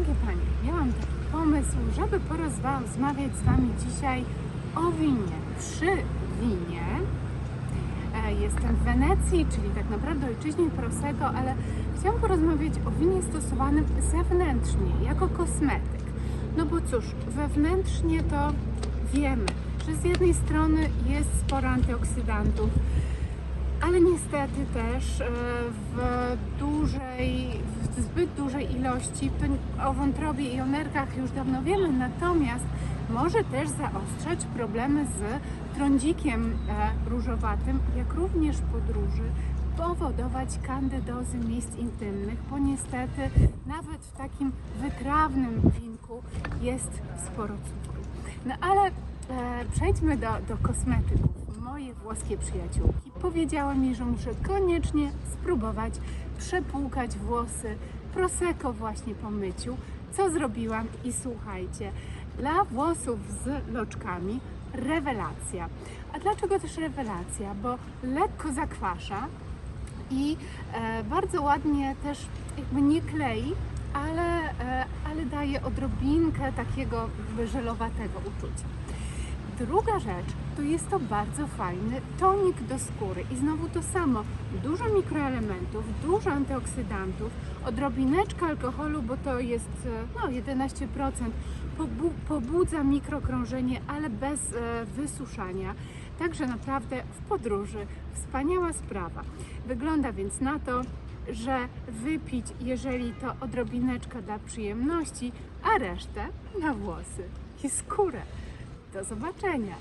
Drogie Panie, miałam taki pomysł, żeby porozmawiać z Wami dzisiaj o winie. Przy winie e, jestem w Wenecji, czyli tak naprawdę ojczyźnie Prosecco, ale chciałam porozmawiać o winie stosowanym zewnętrznie, jako kosmetyk. No bo cóż, wewnętrznie to wiemy, że z jednej strony jest sporo antyoksydantów, ale niestety też e, w dużej ilości, o wątrobie i o nerkach już dawno wiemy, natomiast może też zaostrzać problemy z trądzikiem e, różowatym, jak również podróży powodować kandydozy miejsc intymnych, bo niestety nawet w takim wytrawnym winku jest sporo cukru. No ale e, przejdźmy do, do kosmetyków. Moje włoskie przyjaciółki powiedziały mi, że muszę koniecznie spróbować przepłukać włosy Prosecco właśnie po myciu, co zrobiłam i słuchajcie, dla włosów z loczkami rewelacja. A dlaczego też rewelacja? Bo lekko zakwasza i e, bardzo ładnie też jakby nie klei, ale, e, ale daje odrobinkę takiego żelowatego uczucia. Druga rzecz, to jest to bardzo fajny tonik do skóry i znowu to samo, dużo mikroelementów, dużo antyoksydantów, odrobineczka alkoholu, bo to jest e, no, 11%, pobu- pobudza mikrokrążenie, ale bez e, wysuszania. Także naprawdę w podróży wspaniała sprawa. Wygląda więc na to, że wypić, jeżeli to odrobineczka dla przyjemności, a resztę na włosy i skórę. Do zobaczenia!